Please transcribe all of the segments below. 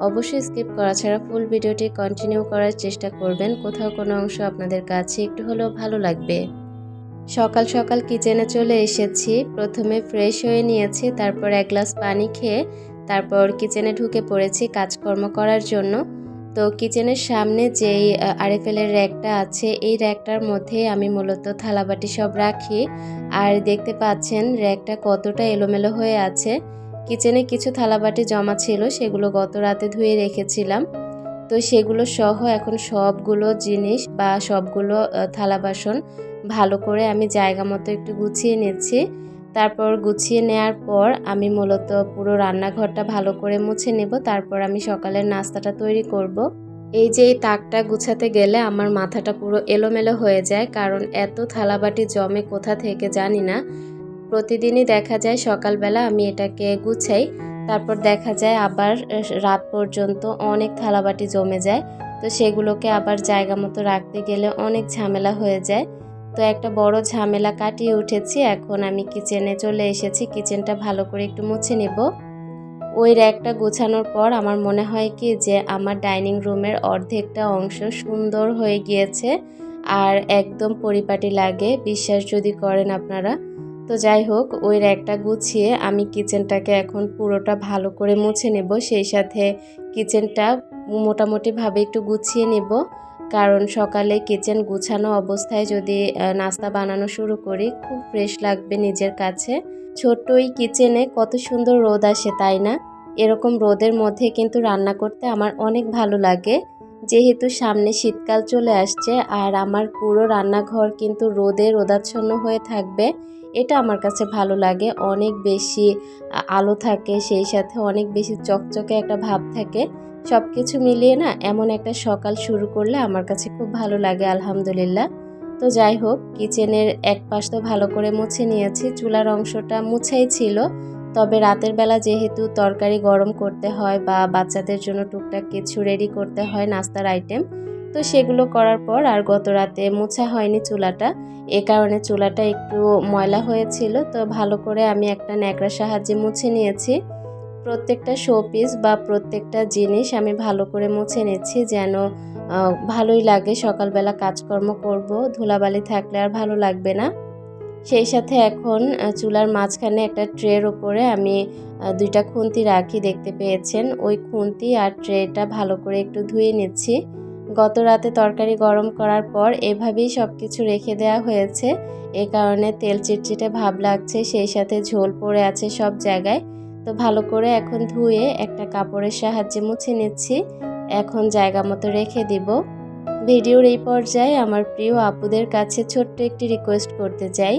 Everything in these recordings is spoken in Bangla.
অবশ্যই স্কিপ করা ছাড়া ফুল ভিডিওটি কন্টিনিউ করার চেষ্টা করবেন। কোথাও কোনো অংশ আপনাদের কাছে একটু হলেও ভালো লাগবে। সকাল সকাল কিচেনে চলে এসেছি। প্রথমে ফ্রেশ হয়ে নিয়েছি, তারপর এক গ্লাস পানি খেয়ে তারপর কিচেনে ঢুকে পড়েছি কাজকর্ম করার জন্য। তো কিচেনের সামনে যেই আরএফএলের র্যাকটা আছে, এই র্যাকটার মধ্যে আমি মূলত থালাবাটি সব রাখি। আর দেখতে পাচ্ছেন র্যাকটা কতটা এলোমেলো হয়ে আছে। কিচেনে কিছু থালাবাটি জমা ছিল, সেগুলো গত রাতে ধুয়ে রেখেছিলাম। তো সেগুলো সহ এখন সবগুলো জিনিস বা সবগুলো থালা বাসন ভালো করে আমি জায়গা মতো একটু গুছিয়ে নিচ্ছি। তারপর গুছিয়ে নেওয়ার পর আমি মূলত পুরো রান্নাঘরটা ভালো করে মুছে নেব। তারপর আমি সকালের নাস্তাটা তৈরি করব। এই যে এই তাকটা গুছাতে গেলে আমার মাথাটা পুরো এলোমেলো হয়ে যায়, কারণ এত থালাবাটি জমে কোথা থেকে জানি না। প্রতিদিনই দেখা যায় সকালবেলা আমি এটাকে গুছাই, তারপর দেখা যায় আবার রাত পর্যন্ত অনেক থালাবাটি জমে যায়। তো সেগুলোকে আবার জায়গা মতো রাখতে গেলে অনেক ঝামেলা হয়ে যায়। তো একটা বড় ঝামেলা কাটিয়ে উঠেছি, এখন আমি কিচেনে চলে এসেছি, কিচেনটা ভালো করে একটু মুছে নেব। ওই র্যাকটা গোছানোর পর আমার মনে হয় কি যে আমার ডাইনিং রুমের অর্ধেকটা অংশ সুন্দর হয়ে গিয়েছে, আর একদম পরিপাটি লাগে, বিশ্বাস যদি করেন আপনারা। তো যাই হোক ওই র্যাকটা গুছিয়ে আমি কিচেনটাকে এখন পুরোটা ভালো করে মুছে নেব। সেই সাথে কিচেনটা মোটামুটিভাবে একটু গুছিয়ে নেব। কারণ সকালে কিচেন গুছানো অবস্থায় যদি নাস্তা বানানো শুরু করি, খুব ফ্রেশ লাগবে নিজের কাছে। ছোট্ট ওই কিচেনে কত সুন্দর রোদ আসে, তাই না? এরকম রোদের মধ্যে কিন্তু রান্না করতে আমার অনেক ভালো লাগে। যেহেতু সামনে শীতকাল চলে আসছে, আর আমার পুরো রান্নাঘর কিন্তু রোদে রোদাচ্ছন্ন হয়ে থাকবে এটা আমার কাছে ভালো লাগে। অনেক বেশি আলো থাকে, সেই সাথে অনেক বেশি চকচকে একটা ভাব থাকে। সব কিছু মিলিয়ে না এমন একটা সকাল শুরু করলে আমার কাছে খুব ভালো লাগে, আলহামদুলিল্লাহ। তো যাই হোক, কিচেনের এক পাশ তো ভালো করে মুছে নিয়েছি। চুলার অংশটা মুছেই ছিল। তবে রাতের বেলা যেহেতু তরকারি গরম করতে হয় বা বাচ্চাদের জন্য টুকটাক কিছু রেডি করতে হয়, নাস্তার আইটেম তো সেগুলো করার পর আর গত রাতে মোছা হয়নি চুলাটা। এ কারণে চুলাটা একটু ময়লা হয়েছিল, তো ভালো করে আমি একটা ন্যাকড়ার সাহায্যে মুছে নিয়েছি। প্রত্যেকটা শোপিস বা প্রত্যেকটা জিনিস আমি ভালো করে মুছে নিচ্ছি যেন ভালোই লাগে, সকালবেলা কাজকর্ম করব, ধুলাবালি থাকলে আর ভালো লাগবে না। সেই সাথে এখন চুলার মাঝখানে একটা ট্রের ওপরে আমি দুইটা খুন্তি রাখি, দেখতে পেয়েছেন। ওই খুন্তি আর ট্রেটা ভালো করে একটু ধুয়ে নিচ্ছি। গত রাতে তরকারি গরম করার পর এভাবেই সব কিছু রেখে দেওয়া হয়েছে। এ কারণে তেল চিটচিটে ভাব লাগছে, সেই সাথে ঝোল পড়ে আছে সব জায়গায়। তো ভালো করে এখন ধুয়ে একটা কাপড়ের সাহায্যে মুছে নিচ্ছি। এখন জায়গা মতো রেখে দিব। ভিডিওর এই পর্যায়ে আমার প্রিয় আপুদের কাছে ছোট্ট একটি রিকোয়েস্ট করতে চাই।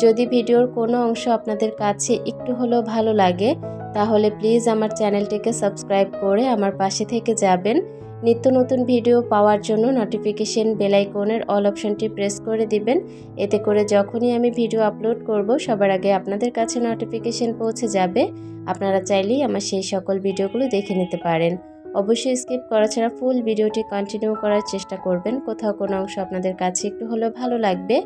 যদি ভিডিওর কোনো অংশ আপনাদের কাছে একটু হলেও ভালো লাগে, তাহলে প্লিজ আমার চ্যানেলটিকে সাবস্ক্রাইব করে আমার পাশে থেকে যাবেন। নিত্য নতুন ভিডিও পাওয়ার জন্য নোটিফিকেশন বেলাইকনের অল অপশনটি প্রেস করে দিবেন। এতে করে যখনই আমি ভিডিও আপলোড করব, সবার আগে আপনাদের কাছে নোটিফিকেশন পৌঁছে যাবে। আপনারা চাইলেই আমার সেই সকল ভিডিওগুলো দেখে নিতে পারেন। অবশ্যই স্কিপ করা ছাড়া ফুল ভিডিওটি কন্টিনিউ করার চেষ্টা করবেন। কোথাও কোনো অংশ আপনাদের কাছে একটু হলেও ভালো লাগবে।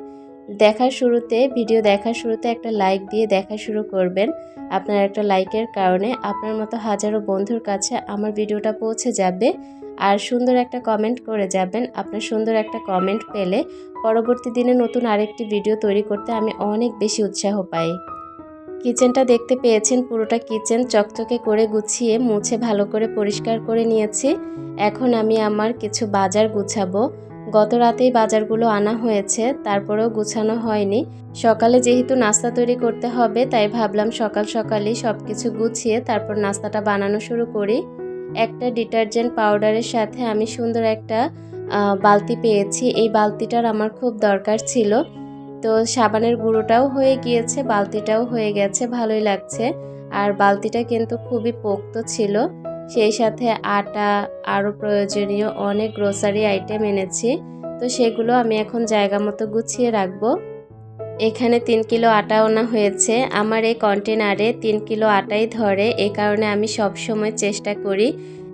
দেখার শুরুতে ভিডিও দেখার শুরুতে একটা লাইক দিয়ে দেখা শুরু করবেন। আপনার একটা লাইকের কারণে আপনার মতো হাজারো বন্ধুর কাছে আমার ভিডিওটা পৌঁছে যাবে। আর সুন্দর একটা কমেন্ট করে যাবেন। আপনার সুন্দর একটা কমেন্ট পেলে পরবর্তী দিনে নতুন আরেকটি ভিডিও তৈরি করতে আমি অনেক বেশি উৎসাহ পাই। কিচেনটা দেখতে পেয়েছেন, পুরোটা কিচেন চকচকে করে গুছিয়ে মুছে ভালো করে পরিষ্কার করে নিয়েছি। এখন আমি আমার কিছু বাজার গুছাবো। গত রাতেই বাজারগুলো আনা হয়েছে, তারপরেও গুছানো হয়নি। সকালে যেহেতু নাস্তা তৈরি করতে হবে, তাই ভাবলাম সকাল সকালেই সব কিছু গুছিয়ে তারপর নাস্তাটা বানানো শুরু করি। একটা ডিটারজেন্ট পাউডারের সাথে আমি সুন্দর একটা বালতি পেয়েছি। এই বালতিটার আমার খুব দরকার ছিল। তো সাবানের গুঁড়োটাও হয়ে গিয়েছে, বালতিটাও হয়ে গেছে, ভালোই লাগছে। আর বালতিটা কিন্তু খুবই পোক্ত ছিল। সেই সাথে আটা, আরও প্রয়োজনীয় অনেক গ্রোসারি আইটেম এনেছি। তো সেগুলো আমি এখন জায়গা মতো গুছিয়ে রাখব। এখানে তিন কিলো আটা ওনা হয়েছে। আমার এই কন্টেনারে তিন কিলো আটাই ধরে। এ কারণে আমি সব সময় চেষ্টা করি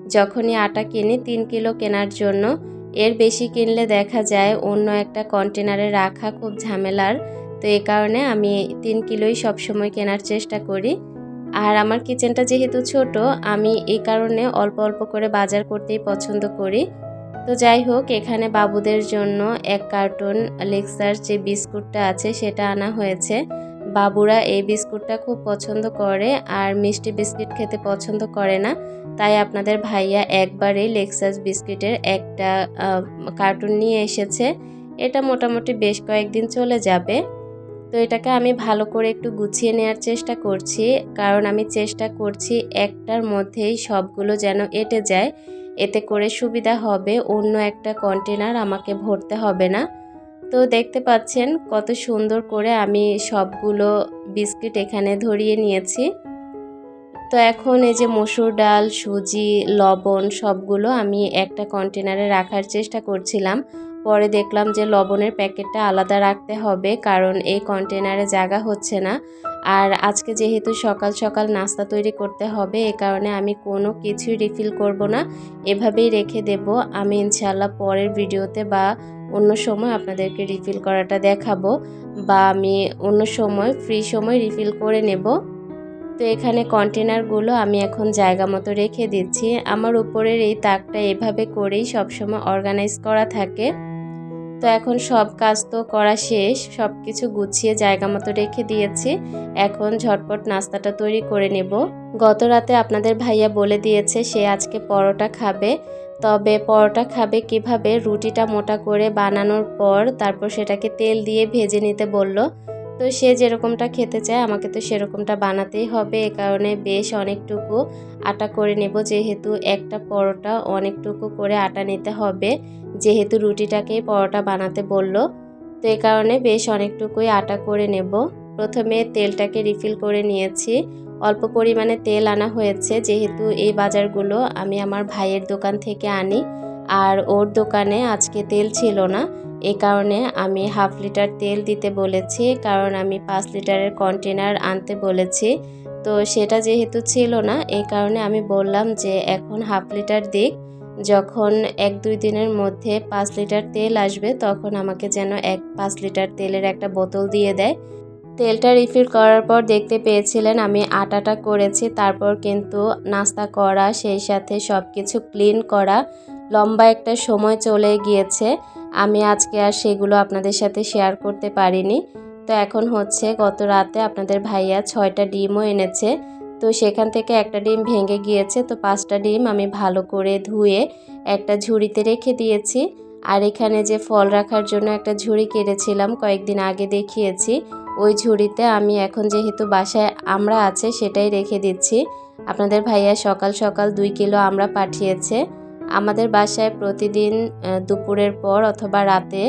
যখনই আটা কিনি তিন কিলো কেনার জন্য। এর বেশি কিনলে দেখা যায় অন্য একটা কন্টেনারে রাখা খুব ঝামেলার। তো এ কারণে আমি তিন কিলোই সবসময় কেনার চেষ্টা করি। আর আমার কিচেনটা যেহেতু ছোট, আমি এই কারণে অল্প অল্প করে বাজার করতেই পছন্দ করি। তো যাই হোক, এখানে বাবুদের জন্য এক কার্টুন লেক্সার যে বিস্কুটটা আছে সেটা আনা হয়েছে। বাবুরা এই বিস্কুটটা খুব পছন্দ করে আর মিষ্টি বিস্কিট খেতে পছন্দ করে না। তাই আপনাদের ভাইয়া একবারেই লেক্সাস বিস্কিটের একটা কার্টুন নিয়ে এসেছে। এটা মোটামুটি বেশ কয়েকদিন চলে যাবে। তো এটাকে আমি ভালো করে একটু গুছিয়ে নেওয়ার চেষ্টা করছি। কারণ আমি চেষ্টা করছি একটার মধ্যেই সবগুলো যেন এটে যায়। এতে করে সুবিধা হবে, অন্য একটা কন্টেনার আমাকে ভরতে হবে না। তো দেখতে পাচ্ছেন কত সুন্দর করে আমি সবগুলো বিস্কিট এখানে ধরিয়ে নিয়েছি। তো এখন এই যে মসুর ডাল, সুজি, লবণ সবগুলো আমি একটা কন্টেনারে রাখার চেষ্টা করছিলাম। পরে দেখলাম যে লবণের প্যাকেটটা আলাদা রাখতে হবে, কারণ এই কন্টেনারে জায়গা হচ্ছে না। আর আজকে যেহেতু সকাল সকাল নাস্তা তৈরি করতে হবে, এ কারণে আমি কোনো কিছুই রিফিল করব না। এভাবেই রেখে দেব। আমি ইনশাল্লাহ পরের ভিডিওতে বা অন্য সময় আপনাদেরকে রিফিল করাটা দেখাবো বা আমি অন্য সময় ফ্রি সময় রিফিল করে নেব। তো এখানে কন্টেনারগুলো আমি এখন জায়গা মতো রেখে দিচ্ছি। আমার উপরের এই তাকটা এভাবে করেই সবসময় অর্গানাইজ করা থাকে। তো এখন সব কাজ তো করা শেষ সব কিছু গুছিয়ে জায়গা মতো রেখে দিয়েছি। এখন ঝটপট নাস্তাটা তৈরি করে নেব। গত রাতে আপনাদের ভাইয়া বলে দিয়েছে সে আজকে পরোটা খাবে। তবে পরোটা খাবে কীভাবে? রুটিটা মোটা করে বানানোর পর তারপর সেটাকে তেল দিয়ে ভেজে নিতে বলল। তো সে যেরকমটা খেতে চায়, আমাকে তো সেরকমটা বানাতেই হবে। এ কারণে বেশ অনেকটুকু আটা করে নেব। যেহেতু একটা পরোটা অনেকটুকু করে আটা নিতে হবে, যেহেতু রুটিটাকে পরোটা বানাতে বলল। তো এ কারণে বেশ অনেকটুকুই আটা করে নেব। প্রথমে তেলটাকে রিফিল করে নিয়েছি। অল্প পরিমাণে তেল আনা হয়েছে। যেহেতু এই বাজারগুলো আমি আমার ভাইয়ের দোকান থেকে আনি, আর ওর দোকানে আজকে তেল ছিল না। এ কারণে আমি হাফ লিটার তেল দিতে বলেছি, কারণ আমি পাঁচ লিটারের কন্টেনার আনতে বলেছি। তো সেটা যেহেতু ছিল না এই কারণে আমি বললাম যে এখন হাফ লিটার দিক। যখন এক দুই দিনের মধ্যে পাঁচ লিটার তেল আসবে, তখন আমাকে যেন এক পাঁচ লিটার তেলের একটা বোতল দিয়ে দেয়। তেলটা রিফিল করার পর দেখতে পেয়েছিলেন আমি আটাটা করেছি, তারপর কিন্তু নাস্তা করা, সেই সাথে সব কিছু ক্লিন করা, লম্বা একটা সময় চলে গিয়েছে। আমি আজকে আর সেগুলো আপনাদের সাথে শেয়ার করতে পারিনি। তো এখন হচ্ছে গত রাতে আপনাদের ভাইয়া ছয়টা ডিমও এনেছে। তো সেখান থেকে একটা ডিম ভেঙে গিয়েছে। তো পাঁচটা ডিম আমি ভালো করে ধুয়ে একটা ঝুড়িতে রেখে দিয়েছি। আর এখানে যে ফল রাখার জন্য একটা ঝুড়ি কেটেছিলাম, কয়েকদিন আগে দেখিয়েছি। ওই ঝুড়িতে আমি এখন যেহেতু বাসায় আমরা আছে, সেটাই রেখে দিচ্ছি। আপনাদের ভাইয়া সকাল সকাল দুই কিলো আমরা পাঠিয়েছে। আমাদের বাসায় প্রতিদিন দুপুরের পর অথবা রাতে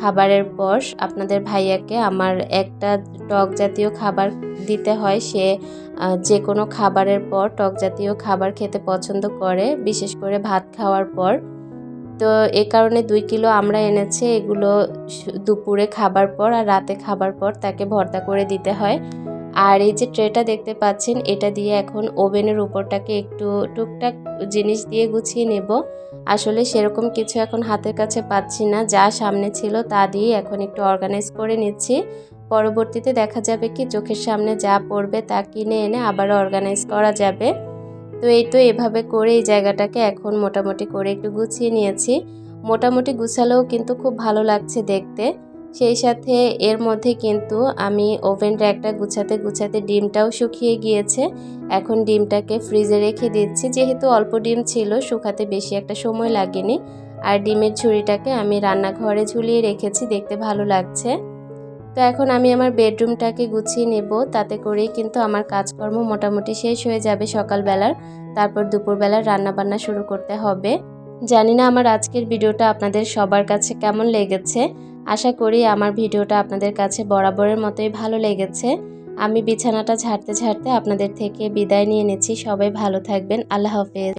খাবারের পর আপনাদের ভাইয়াকে আমার একটা টক জাতীয় খাবার দিতে হয়। সে যে কোনো খাবারের পর টক জাতীয় খাবার খেতে পছন্দ করে, বিশেষ করে ভাত খাওয়ার পর। তো এ কারণে দুই কিলো আমরা এনেছে, এগুলো দুপুরে খাবার পর আর রাতে খাবার পর তাকে ভর্তা করে দিতে হয়। আর এই যে ট্রেটা দেখতে পাচ্ছেন, এটা দিয়ে এখন ওভেনের উপরটাকে একটু টুকটাক জিনিস দিয়ে গুছিয়ে নেব। আসলে সেরকম কিছু এখন হাতের কাছে পাচ্ছি না, যা সামনে ছিল তা দিয়ে এখন একটু অর্গানাইজ করে নিচ্ছি। পরবর্তীতে দেখা যাবে কি চোখের সামনে যা পড়বে তা কিনে এনে আবার অর্গানাইজ করা যাবে। তো এই তো এভাবে করে এই জায়গাটাকে এখন মোটামুটি করে একটু গুছিয়ে নিয়েছি। মোটামুটি গুছালেও কিন্তু খুব ভালো লাগছে দেখতে। সেই সাথে এর মধ্যে কিন্তু আমি ওভেন র্যাকটা গুছাতে গুছাতে ডিমটাও শুকিয়ে গিয়েছে। এখন ডিমটাকে ফ্রিজে রেখে দিচ্ছি। যেহেতু অল্প ডিম ছিল, শুকাতে বেশি একটা সময় লাগেনি। আর ডিমের ঝুড়িটাকে আমি রান্নাঘরে ঝুলিয়ে রেখেছি, দেখতে ভালো লাগছে। তো এখন আমি আমার বেডরুমটাকে গুছিয়ে নেব। তাতে করেই কিন্তু আমার কাজকর্ম মোটামুটি শেষ হয়ে যাবে সকালবেলার। তারপর দুপুরবেলার রান্নাবান্না শুরু করতে হবে। জানি না আমার আজকের ভিডিওটা আপনাদের সবার কাছে কেমন লেগেছে। আশা করি আমার ভিডিওটা আপনাদের কাছে বরাবরের মতোই ভালো লেগেছে। আমি বিছানাটা ঝাড়তে ঝাড়তে আপনাদের থেকে বিদায় নিয়ে নিচ্ছি। সবাই ভালো থাকবেন। আল্লাহ হাফেজ।